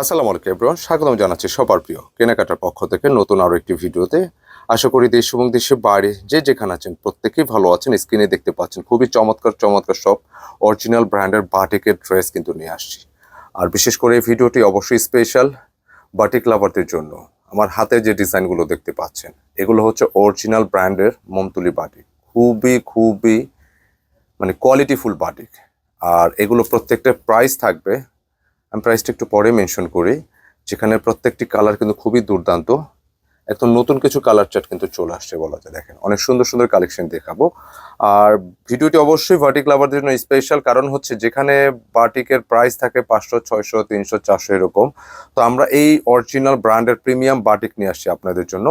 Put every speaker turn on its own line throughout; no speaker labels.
আসসালামু আলাইকুম এভরিওয়ান স্বাগতম জানাচ্ছি সবার প্রিয় কেনাকাটার পক্ষ থেকে নতুন আরও একটি ভিডিওতে। আশা করি দেশ এবং দেশের বাইরে যে যেখানে আছেন প্রত্যেকেই ভালো আছেন। স্ক্রিনে দেখতে পাচ্ছেন খুবই চমৎকার চমৎকার সব অরিজিনাল ব্র্যান্ডের বাটিকের ড্রেস কিন্তু নিয়ে আসছি। আর বিশেষ করে এই ভিডিওটি অবশ্যই স্পেশাল বাটিক লাভারদের জন্য। আমার হাতে যে ডিজাইনগুলো দেখতে পাচ্ছেন, এগুলো হচ্ছে অরিজিনাল ব্র্যান্ডের মমতুলি বাটিক। খুবই খুবই মানে কোয়ালিটিফুল বাটিক। আর এগুলো প্রত্যেকটা প্রাইস থাকবে আমি প্রাইসটা একটু পরে মেনশন করি, যেখানে প্রত্যেকটি কালার কিন্তু খুবই দুর্দান্ত। একদম নতুন কিছু কালার চার্ট কিন্তু চলে আসছে বলা যায়, দেখেন। অনেক সুন্দর সুন্দর কালেকশন দেখাবো। আর ভিডিওটি অবশ্যই ভার্টিক লাভারদের জন্য স্পেশাল কারণ হচ্ছে যেখানে বাটিকের প্রাইস থাকে পাঁচশো, ছয়শো, তিনশো, চারশো এরকম। তো আমরা এই অরিজিনাল ব্র্যান্ডের প্রিমিয়াম বাটিক নিয়ে আসছি আপনাদের জন্য,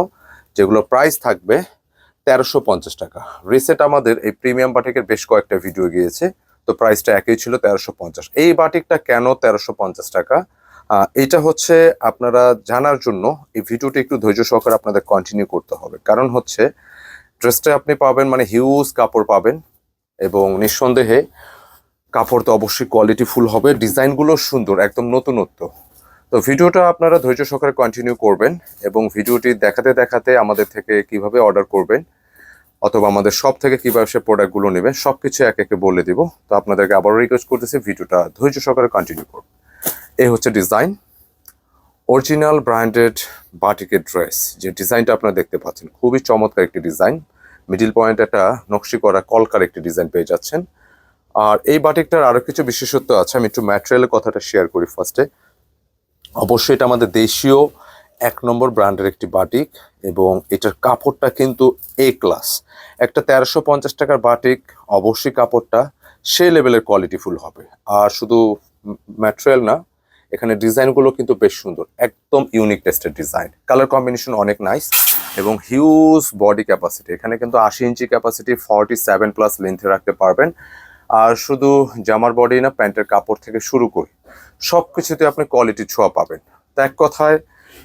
যেগুলো প্রাইস থাকবে তেরোশো টাকা। রিসেন্ট আমাদের এই প্রিমিয়াম বাটিকের বেশ কয়েকটা ভিডিও গিয়েছে। তো প্রাইসটা একই ছিল তেরোশো পঞ্চাশ। এই বাটিকটা কেন তেরোশো পঞ্চাশ টাকা? এটা হচ্ছে আপনারা জানার জন্য এই ভিডিওটি একটু ধৈর্য সহকারে আপনাদের কন্টিনিউ করতে হবে। কারণ হচ্ছে ড্রেসটা আপনি পাবেন মানে হিউজ কাপড় পাবেন এবং নিঃসন্দেহে কাপড় তো অবশ্যই কোয়ালিটি ফুল হবে, ডিজাইনগুলো সুন্দর, একদম নতুনত্ব। তো ভিডিওটা আপনারা ধৈর্য সহকারে কন্টিনিউ করবেন এবং ভিডিওটি দেখাতে দেখাতে আমাদের থেকে কীভাবে অর্ডার করবেন অথবা আমাদের সব থেকে কীভাবে সে প্রোডাক্টগুলো নেবে সব কিছু এক একে বলে দিব। তো আপনাদেরকে আবারও রিকোয়েস্ট করতেছি, ভিডিওটা ধৈর্য সহকারে কন্টিনিউ করুন। এই হচ্ছে ডিজাইন অরিজিনাল ব্র্যান্ডেড বাটিকের ড্রেস যে ডিজাইনটা আপনারা দেখতে পাচ্ছেন, খুবই চমৎকার একটি ডিজাইন মিডিল পয়েন্ট একটা নকশি করা কলকার একটি ডিজাইন পেয়ে যাচ্ছেন। আর এই বাটিকটার আরও কিছু বিশেষত্ব আছে, আমি একটু ম্যাটেরিয়ালের কথাটা শেয়ার করি ফার্স্টে অবশ্যই এটা আমাদের দেশীয় এক নম্বর ব্র্যান্ডের একটি বাটিক। এবং এটার কাপড়টা কিন্তু এ ক্লাস একটা তেরোশো পঞ্চাশ টাকার বাটিক অবশ্যই কাপড়টা সে লেভেলের কোয়ালিটিফুল হবে। আর শুধু ম্যাটেরিয়াল না, এখানে ডিজাইনগুলো কিন্তু বেশ সুন্দর, একদম ইউনিক টেস্টের ডিজাইন কালার কম্বিনেশন অনেক নাইস এবং হিউজ বডি ক্যাপাসিটি এখানে কিন্তু আশি ইঞ্চি ক্যাপাসিটি ফর্টি সেভেন প্লাস লেন্থে রাখতে পারবেন। আর শুধু জামার বডি না, প্যান্টের কাপড় থেকে শুরু করে সব কিছুতে আপনি কোয়ালিটি ছোঁয়া পাবেন। তো এক কথায়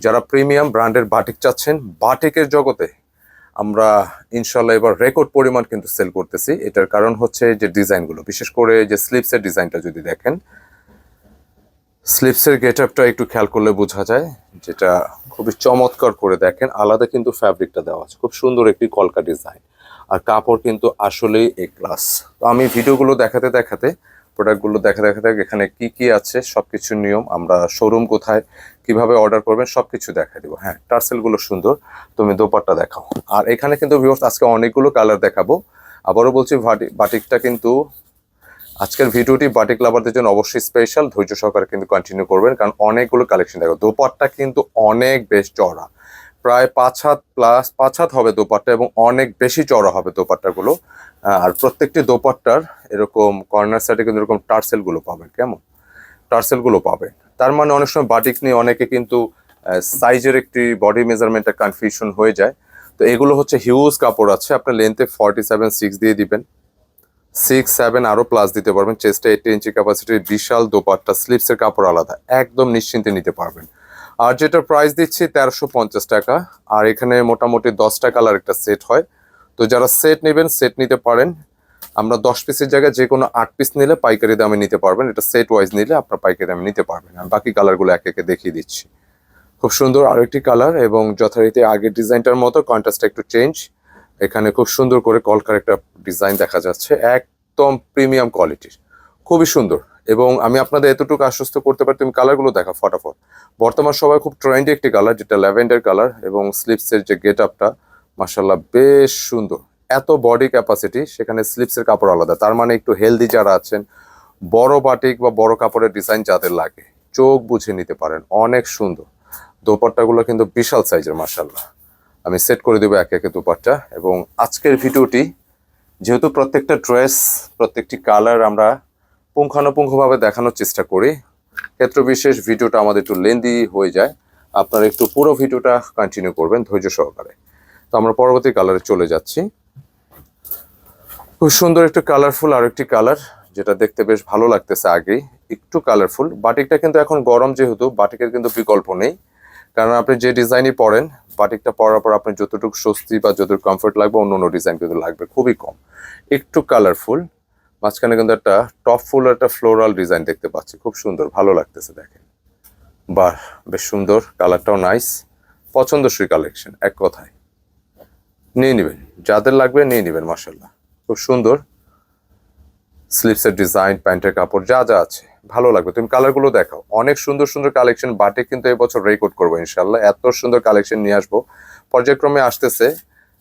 যারা প্রিমিয়াম ব্র্যান্ডের বাটিক চাচ্ছেন, বাটিকের জগতে আমরা ইনশাল্লাহ এবার রেকর্ড পরিমাণ কিন্তু সেল করতেছি। এটার কারণ হচ্ছে যে ডিজাইনগুলো, বিশেষ করে যে স্লিপসের ডিজাইনটা যদি দেখেন। স্লিপসের গেট আপটা একটু খেয়াল করলে বোঝা যায়, যেটা খুবই চমৎকার করে দেখেন। আলাদা কিন্তু ফ্যাব্রিকটা দেওয়া আছে, খুব সুন্দর একটি কলকা ডিজাইন। আর কাপড় কিন্তু আসলেই এ ক্লাস তো আমি ভিডিওগুলো দেখাতে দেখাতে প্রোডাক্টগুলো দেখা দেখাতে এখানে কি কি আছে সবকিছু নিয়ম, আমরা শোরুম কোথায়, কীভাবে অর্ডার করবেন, সবকিছু দেখা দিব। হ্যাঁ টার্সেলগুলো সুন্দর, তুমি দোপাট্টা দেখাও। আর এখানে কিন্তু ভিউয়ার্স আজকে অনেকগুলো কালার দেখাবো। আবারও বলছি, বাটি- বাটিকটা কিন্তু, আজকের ভিডিওটি বাটিক লাভারদের জন্য অবশ্যই স্পেশাল ধৈর্য সহকারে কিন্তু কন্টিনিউ করবেন, কারণ অনেকগুলো কালেকশন দেখো। দোপাট্টা কিন্তু অনেক বেশ চড়া প্রায় পাঁচ হাত প্লাস পাঁচ হাত হবে দোপাট্টা এবং অনেক বেশি চড়া হবে দোপাট্টাগুলো। আর প্রত্যেকটি দোপাট্টার এরকম কর্নার সাইডে কিন্তু এরকম টার্সেলগুলো পাবেন, কেমন? টার্সেলগুলো পাবেন। তার মানে অনেক সময় বাটিক নিয়ে অনেকে কিন্তু সাইজের একটি বডি মেজারমেন্টটা কনফিউশন হয়ে যায়। তো এগুলো হচ্ছে হিউজ কাপড় আছে, আপনার লেন্থে ফর্টি সেভেন সিক্স দিয়ে দিবেন। সিক্স সেভেন আরও প্লাস দিতে পারবেন। চেস্টে এইটি ইঞ্চি ক্যাপাসিটির বিশাল দোপাট্টা স্লিপসের কাপড় আলাদা, একদম নিশ্চিন্তে নিতে পারবেন। আর যেটা প্রাইস দিচ্ছি তেরোশো পঞ্চাশ টাকা, আর এখানে মোটামুটি দশটা কালার একটা সেট হয়। তো যারা সেট নেবেন সেট নিতে পারেন। আমরা দশ পিসের জায়গায় যে কোনো আট পিস নিলে পাইকারি দামে নিতে পারবেন। এটা সেট ওয়াইজ নিলে আপনার পাইকারি দামে নিতে পারবেন। আর বাকি কালারগুলো এক একে দেখিয়ে দিচ্ছি। খুব সুন্দর আরেকটি কালার এবং যথারীতি আগের ডিজাইনটার মতো কন্ট্রাস্টটা একটু চেঞ্জ এখানে খুব সুন্দর করে কলকার একটা ডিজাইন দেখা যাচ্ছে। একদম প্রিমিয়াম কোয়ালিটির খুবই সুন্দর। এবং আমি আপনাদের এতটুকু আশ্বস্ত করতে পারি, তুমি কালারগুলো দেখা ফটাফট। বর্তমান সবাই খুব ট্রেন্ডি একটি কালার যেটা ল্যাভেন্ডার কালার এবং স্লিপসের যে গেট আপটা মার্শাল্লাহ বেশ সুন্দর। এত বডি ক্যাপাসিটি সেখানে স্লিপসের কাপড় আলাদা। তার মানে একটু হেলদি যারা আছেন, বড় বাটিক বা বড় কাপড়ের ডিজাইন যাদের লাগে, চোখ বুঝে নিতে পারেন, অনেক সুন্দর। দোপাট্টাগুলো কিন্তু বিশাল সাইজের মার্শাল্লাহ আমি সেট করে দেবো একে একে দুপাট্টা এবং আজকের ভিডিওটি, যেহেতু প্রত্যেকটা ড্রেস প্রত্যেকটি কালার আমরা পুঙ্খানুপুঙ্খভাবে দেখানোর চেষ্টা করি। ক্ষেত্র বিশেষ ভিডিওটা আমাদের একটু লেন্দি হয়ে যায়। আপনারা একটু পুরো ভিডিওটা কন্টিনিউ করবেন ধৈর্য সহকারে। তো আমরা পরবর্তী কালারে চলে যাচ্ছি। খুব সুন্দর একটু কালারফুল আর একটি কালার যেটা দেখতে বেশ ভালো লাগতেছে আগেই। একটু কালারফুল বাটিকটা কিন্তু এখন গরম যেহেতু বাটিকের কিন্তু বিকল্প নেই। কারণ আপনি যে ডিজাইনই পরেন বাটিকটা পরার পর আপনি যতটুকু স্বস্তি বা যতটুকু কমফোর্ট লাগবে অন্য অন্য ডিজাইন কিন্তু লাগবে খুবই কম। একটু কালারফুল মাঝখানে কিন্তু একটা টপ ফুল একটা ফ্লোরাল ডিজাইন দেখতে পাচ্ছি। খুব সুন্দর, ভালো লাগতেছে দেখেন বাহ, বেশ সুন্দর কালারটাও নাইস পছন্দসই কালেকশন এক কথায়। নিয়ে নেবেন, যাদের লাগবে নিয়ে নেবেন মার্শাল্লাহ খুব সুন্দর। স্লিপসের ডিজাইন প্যান্টের কাপড়, যা যা আছে, ভালো লাগবে। তুমি কালারগুলো দেখাও। অনেক সুন্দর সুন্দর কালেকশন বাটে কিন্তু এবছর রেকর্ড করব ইনশাল্লাহ এত সুন্দর কালেকশন নিয়ে আসব। পর্যায়ক্রমে আসতেছে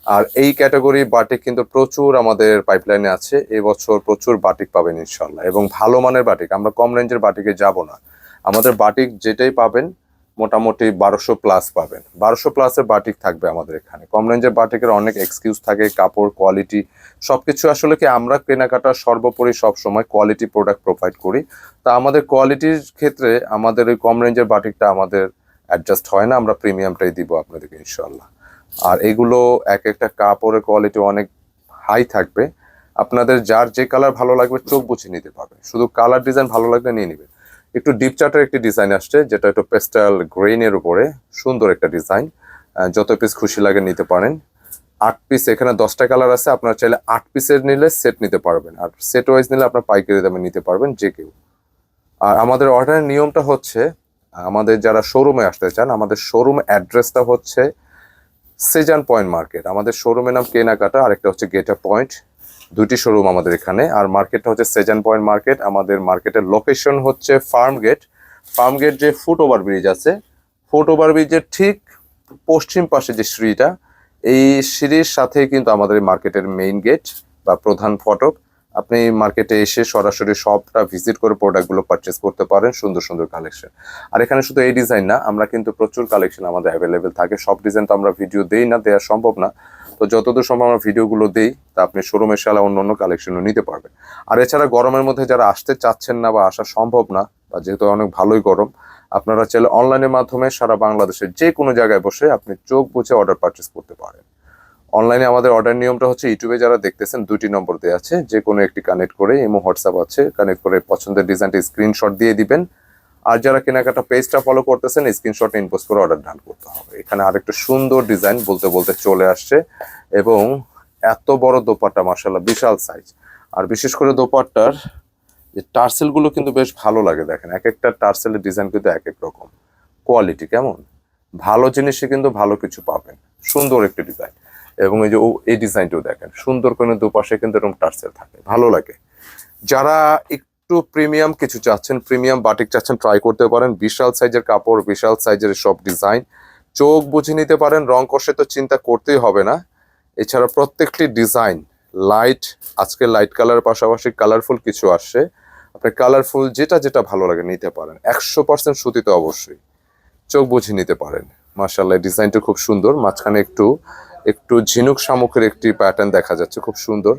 আর এই ক্যাটাগরি বাটিক কিন্তু প্রচুর আমাদের পাইপলাইনে আছে। এবছর প্রচুর বাটিক পাবেন ইনশাল্লাহ এবং ভালো মানের বাটিক আমরা কম রেঞ্জের বাটিকে যাব না। আমাদের বাটিক যেটাই পাবেন, মোটামুটি বারোশো প্লাস পাবেন। বারোশো প্লাসের বাটিক থাকবে আমাদের এখানে। কম রেঞ্জের বাটিকের অনেক এক্সকিউজ থাকে, কাপড় কোয়ালিটি সব কিছু আসলে কি আমরা কেনাকাটা সর্বোপরি সব সময় কোয়ালিটি প্রোডাক্ট প্রোভাইড করি। তা আমাদের কোয়ালিটির ক্ষেত্রে আমাদের ওই কম রেঞ্জের বাটিকটা আমাদের অ্যাডজাস্ট হয় না, আমরা প্রিমিয়ামটাই দিব আপনাদেরকে ইনশাল্লাহ আর এগুলো এক একটা কাপড়ের কোয়ালিটি অনেক হাই থাকবে। আপনাদের যার যে কালার ভালো লাগবে চোখ বুঝে নিতে পারবেন শুধু কালার ডিজাইন ভালো লাগলে নিয়ে নেবেন একটু ডিপ চার্টের একটি ডিজাইন আসছে, যেটা একটু পেস্টাল গ্রেনের উপরে সুন্দর একটা ডিজাইন যত পিস খুশি লাগে নিতে পারেন। আট পিস এখানে দশটা কালার আছে, আপনার চাইলে আট পিসের নিলে সেট নিতে পারবেন। আর সেট ওয়াইজ নিলে আপনার পাইকারি দামে নিতে পারবেন, যে কেউ। আর আমাদের অর্ডারের নিয়মটা হচ্ছে, আমাদের যারা শোরুমে আসতে চান, আমাদের শোরুম অ্যাড্রেসটা হচ্ছে সেজান পয়েন্ট মার্কেট। আমাদের শোরুমের নাম কেনাকাটা, আরেকটা হচ্ছে গেটা পয়েন্ট। দুটি শোরুম আমাদের এখানে। আর মার্কেটটা হচ্ছে সেজান পয়েন্ট মার্কেট। আমাদের মার্কেটের লোকেশন হচ্ছে ফার্ম গেট। ফার্ম গেট যে ফুট ওভার ব্রিজ আছে, ফুট ওভার ব্রিজের ঠিক পশ্চিম পাশে যে সিঁড়িটা, এই সিঁড়ির সাথেই কিন্তু আমাদের মার্কেটের মেইন গেট বা প্রধান ফটক। আপনি মার্কেটে এসে সরাসরি শপটা ভিজিট করে প্রোডাক্টগুলো পারচেস করতে পারেন, সুন্দর সুন্দর কালেকশন আর এখানে শুধু এই ডিজাইন না, আমরা কিন্তু প্রচুর কালেকশন আমাদের অ্যাভেলেবেল থাকে। সব ডিজাইন তো আমরা ভিডিও দেই না দেওয়া সম্ভব না। তো যতদূর সম্ভব আমরা ভিডিওগুলো দেই, তা আপনি শোরুমের সালা অন্য অন্য কালেকশনও নিতে পারবেন। আর এছাড়া গরমের মধ্যে যারা আসতে চাচ্ছেন না বা আসা সম্ভব না, বা যেহেতু অনেক ভালোই গরম, আপনারা চাইলে অনলাইনের মাধ্যমে সারা বাংলাদেশের যে কোনো জায়গায় বসে আপনি চোখ বুঝে অর্ডার পারচেস করতে পারেন। অনলাইনে আমাদের অর্ডার নিয়মটা হচ্ছে ইউটিউবে যারা দেখতেছেন দুটি নম্বর দেওয়া আছে। যে কোনো একটি কানেক্ট করে ইমো, হোয়াটসঅ্যাপ আছে কানেক্ট করে পছন্দের ডিজাইনটা স্ক্রিনশট দিয়ে দিবেন। আর যারা কেনাকাটা পেজটা ফলো করতেছেন স্ক্রিনশট ইনপোস্ট করে অর্ডার ডান করতে হবে। এখানে আরেকটা সুন্দর ডিজাইন বলতে বলতে চলে আসছে এবং এত বড় দোপাট্টা মার্শাল্লাহ বিশাল সাইজ আর বিশেষ করে দোপাট্টার যে টার্সেলগুলো কিন্তু বেশ ভালো লাগে, দেখেন। এক একটা টার্সেলের ডিজাইন কিন্তু এক এক রকম। কোয়ালিটি কেমন? ভালো জিনিসে কিন্তু ভালো কিছু পাবেন। সুন্দর একটি ডিজাইন এবং এই যে এই ডিজাইনটাও দেখেন, সুন্দর করে দুপাশে কিন্তু এরকম টার্সেল থাকে, ভালো লাগে। যারা একটু প্রিমিয়াম কিছু চাচ্ছেন, প্রিমিয়াম বাটিক চাচ্ছেন ট্রাই করতে পারেন। বিশাল সাইজের কাপড়, বিশাল সাইজের সব ডিজাইন। চোখ বুঝে নিতে পারেন, রং কষে তো চিন্তা করতেই হবে না। এছাড়া প্রত্যেকটি ডিজাইন লাইট আজকে লাইট কালার পাশাপাশি কালারফুল কিছু আসছে আপনি কালারফুল যেটা যেটা ভালো লাগে নিতে পারেন। একশো পার্সেন্ট সুতিতে অবশ্যই। চোখ বুঝে নিতে পারেন। মার্শাল্লাহ ডিজাইনটা খুব সুন্দর। মাঝখানে একটু একটু ঝিনুক শামুকের একটি প্যাটার্ন দেখা যাচ্ছে, খুব সুন্দর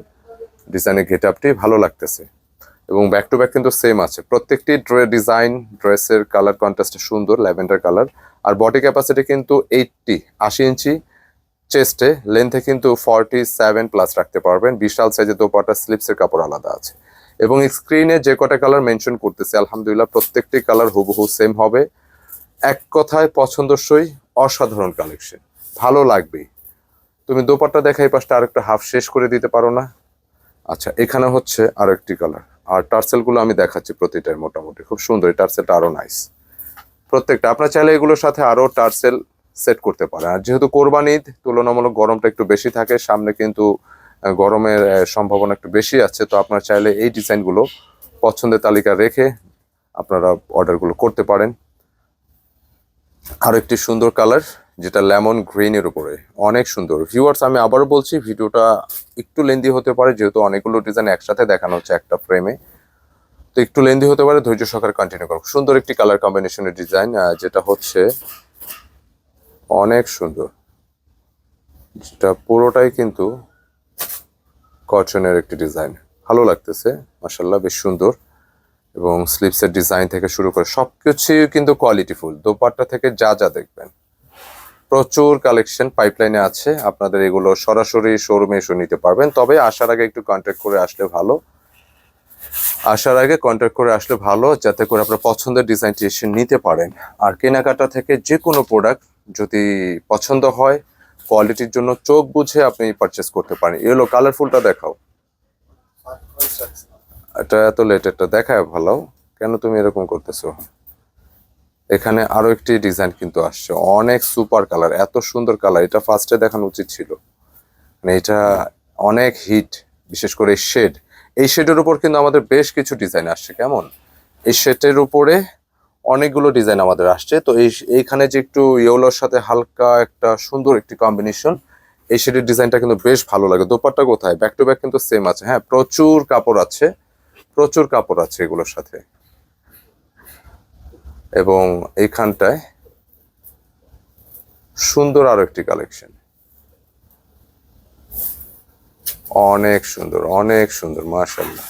ডিজাইনের গেট আপটি ভালো লাগতেছে। এবং ব্যাক টু ব্যাক কিন্তু সেম আছে। প্রত্যেকটি ড্রে ডিজাইন ড্রেসের কালার কন্ট্রাস্টে সুন্দর ল্যাভেন্ডার কালার আর বডি ক্যাপাসিটি কিন্তু এইটটি আশি ইঞ্চি। চেস্টে লেন্থে কিন্তু ফর্টি সেভেন প্লাস রাখতে পারবেন। বিশাল সাইজের দোপাটা স্লিপসের কাপড় আলাদা আছে। এবং স্ক্রিনে যে কটা কালার মেনশন করতেছে, আলহামদুলিল্লাহ প্রত্যেকটি কালার হুবহু সেম হবে। এক কথায় পছন্দসই অসাধারণ কালেকশন ভালো লাগবেই। তুমি দোপাট্টা দেখা এই পাশটা আরেকটা হাফ শেষ করে দিতে পারো না। আচ্ছা এখানে হচ্ছে আর একটি কালার আর টার্সেলগুলো আমি দেখাচ্ছি প্রতিটাই মোটামুটি। খুব সুন্দর, এই টার্সেলটা আরও নাইস প্রত্যেকটা, আপনার চাইলে এগুলোর সাথে আরও টার্সেল সেট করতে পারেন। আর যেহেতু কোরবান ঈদ তুলনামূলক গরমটা একটু বেশি থাকে, সামনে কিন্তু গরমের সম্ভাবনা একটু বেশি আছে, তো আপনার চাইলে এই ডিজাইনগুলো পছন্দের তালিকা রেখে আপনারা অর্ডারগুলো করতে পারেন। আরও একটি সুন্দর কালার যেটা লেমন গ্রিনের উপরে। অনেক সুন্দর। ভিউয়ার্স আমি আবারও বলছি, ভিডিওটা একটু লেন্দি হতে পারে, যেহেতু অনেকগুলো ডিজাইন একসাথে দেখানো হচ্ছে একটা ফ্রেমে তো একটু লেন্দি হতে পারে, ধৈর্য সহকারে কন্টিনিউ করুন সুন্দর একটি কালার কম্বিনেশনের ডিজাইন যেটা হচ্ছে অনেক সুন্দর। যেটা পুরোটাই কিন্তু কটনের একটি ডিজাইন ভালো লাগতেছে মাসাল্লাহ বেশ সুন্দর। এবং স্লিপসের ডিজাইন থেকে শুরু করে সবকিছুই কিন্তু কোয়ালিটিফুল দোপাট্টা থেকে যা যা দেখবেন। প্রচুর কালেকশন পাইপলাইনে আছে। আপনাদের এগুলো সরাসরি শোরুমে এসে নিতে পারবেন। তবে আসার আগে একটু কন্ট্যাক্ট করে আসলে ভালো। আসার আগে কন্ট্যাক্ট করে আসলে ভালো, যাতে করে আপনার পছন্দের ডিজাইনটি এসে নিতে পারেন। আর কেনাকাটা থেকে যে কোনো প্রোডাক্ট যদি পছন্দ হয় কোয়ালিটির জন্য চোখ বুঝে আপনি পারচেস করতে পারেন। এগুলো কালারফুলটা দেখাও। এটা এত লেট এটা দেখায় ভালো। কেন তুমি এরকম করতেছো? এখানে আরও একটি ডিজাইন কিন্তু আসছে। অনেক সুপার কালার এত সুন্দর কালার এটা ফার্স্টে দেখানো উচিত ছিল। মানে এটা অনেক হিট বিশেষ করে শেড এই শেডের উপর কিন্তু আমাদের বেশ কিছু ডিজাইন আসছে, কেমন? এই শেডের উপরে অনেকগুলো ডিজাইন আমাদের আসছে। তো এই এইখানে যে একটু ইয়েলোর সাথে হালকা একটা সুন্দর একটি কম্বিনেশন এই শেডের ডিজাইনটা কিন্তু বেশ ভালো লাগে। দোপাট্টা কোথায়? ব্যাক টু ব্যাক কিন্তু সেম আছে। হ্যাঁ প্রচুর কাপড় আছে। প্রচুর কাপড় আছে এগুলোর সাথে। এবং এইখানটায় সুন্দর আরও একটি কালেকশন অনেক সুন্দর অনেক সুন্দর মাশাল্লাহ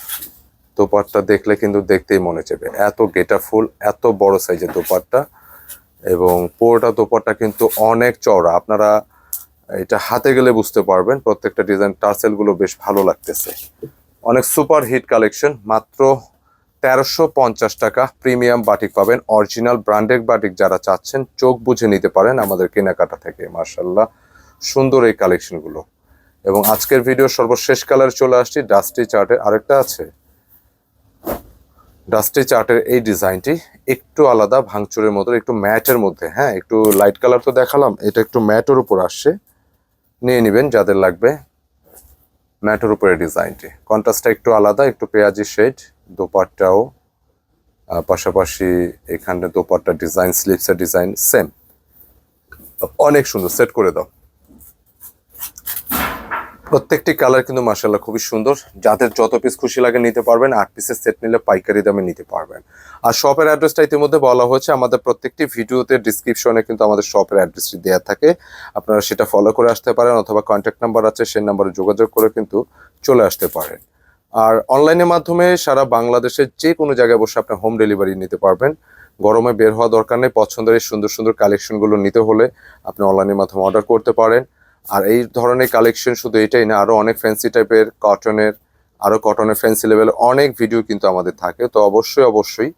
দোপাট্টা দেখলে কিন্তু দেখতেই মনে চাইবে। এত গেটা ফুল, এত বড় সাইজের দোপাট্টা এবং পুরোটা দোপাট্টা কিন্তু অনেক চওড়া। আপনারা এটা হাতে গেলে বুঝতে পারবেন, প্রত্যেকটা ডিজাইন টার্সেলগুলো বেশ ভালো লাগতেছে। অনেক সুপার হিট কালেকশন মাত্র তেরোশো পঞ্চাশ টাকা প্রিমিয়াম বাটিক পাবেন। অরিজিনাল ব্র্যান্ডেড বাটিক যারা চাচ্ছেন, চোখ বুঝে নিতে পারেন আমাদের কেনাকাটা থেকে। মার্শাল্লাহ সুন্দর এই কালেকশনগুলো। এবং আজকের ভিডিও সর্বশেষ কালার চলে আসছি, ডাস্টি চার্টের আরেকটা আছে। ডাস্টি চার্টের এই ডিজাইনটি একটু আলাদা, ভাঙচুরের মতো, একটু ম্যাটের মধ্যে। হ্যাঁ একটু লাইট কালার তো দেখালাম, এটা একটু ম্যাটের উপর আসছে। নিয়ে নেবেন, যাদের লাগবে ম্যাটের উপরে ডিজাইনটি। কন্ট্রাস্টটা একটু আলাদা, একটু পেঁয়াজি শেড। দোপাট্টাও পাশাপাশি এখানে দোপাট্টা ডিজাইন, স্লিপসের ডিজাইন সেম অনেক সুন্দর সেট করে দাও। প্রত্যেকটি কালার কিন্তু মার্শাল্লাহ খুবই সুন্দর। যাদের যত পিস খুশি লাগে নিতে পারবেন, আট পিসের সেট নিলে পাইকারি দামে নিতে পারবেন। আর শপের অ্যাড্রেসটা ইতিমধ্যে বলা হয়েছে, আমাদের প্রত্যেকটি ভিডিওতে ডিসক্রিপশনে কিন্তু আমাদের শপের অ্যাড্রেসটি দেওয়া থাকে। আপনারা সেটা ফলো করে আসতে পারেন, অথবা কন্ট্যাক্ট নাম্বার আছে, সেই নাম্বারে যোগাযোগ করে কিন্তু চলে আসতে পারেন। আর অনলাইনের মাধ্যমে সারা বাংলাদেশের যে কোনো জায়গায় বসে আপনি হোম ডেলিভারি নিতে পারবেন। গরমে বের হওয়া দরকার নেই, পছন্দের এই সুন্দর সুন্দর কালেকশনগুলো নিতে হলে আপনি অনলাইনের মাধ্যমে অর্ডার করতে পারেন। আর এই ধরনের কালেকশন শুধু এটাই না আরও অনেক ফ্যান্সি টাইপের কটনের আরও কটনের ফ্যান্সি লেভেল অনেক ভিডিও কিন্তু আমাদের থাকে। তো অবশ্যই অবশ্যই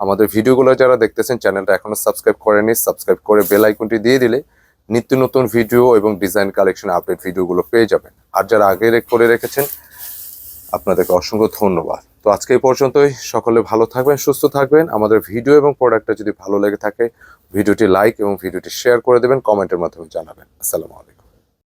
আমাদের ভিডিওগুলো যারা দেখতেছেন চ্যানেলটা এখনও সাবস্ক্রাইব করেনি সাবস্ক্রাইব করে বেল আইকনটি দিয়ে দিলে নিত্য নতুন ভিডিও এবং ডিজাইন কালেকশন আপডেট ভিডিওগুলো পেয়ে যাবেন। আর যারা আগে করে রেখেছেন আপনাদেরকে অসংখ্য ধন্যবাদ। তো আজকে এই পর্যন্তই। সকলে ভালো থাকবেন, সুস্থ থাকবেন। আমাদের ভিডিও এবং প্রোডাক্টটা যদি ভালো লেগে থাকে, ভিডিওটি লাইক এবং ভিডিওটি শেয়ার করে দেবেন, কমেন্টের মাধ্যমে জানাবেন। আসসালামু আলাইকুম।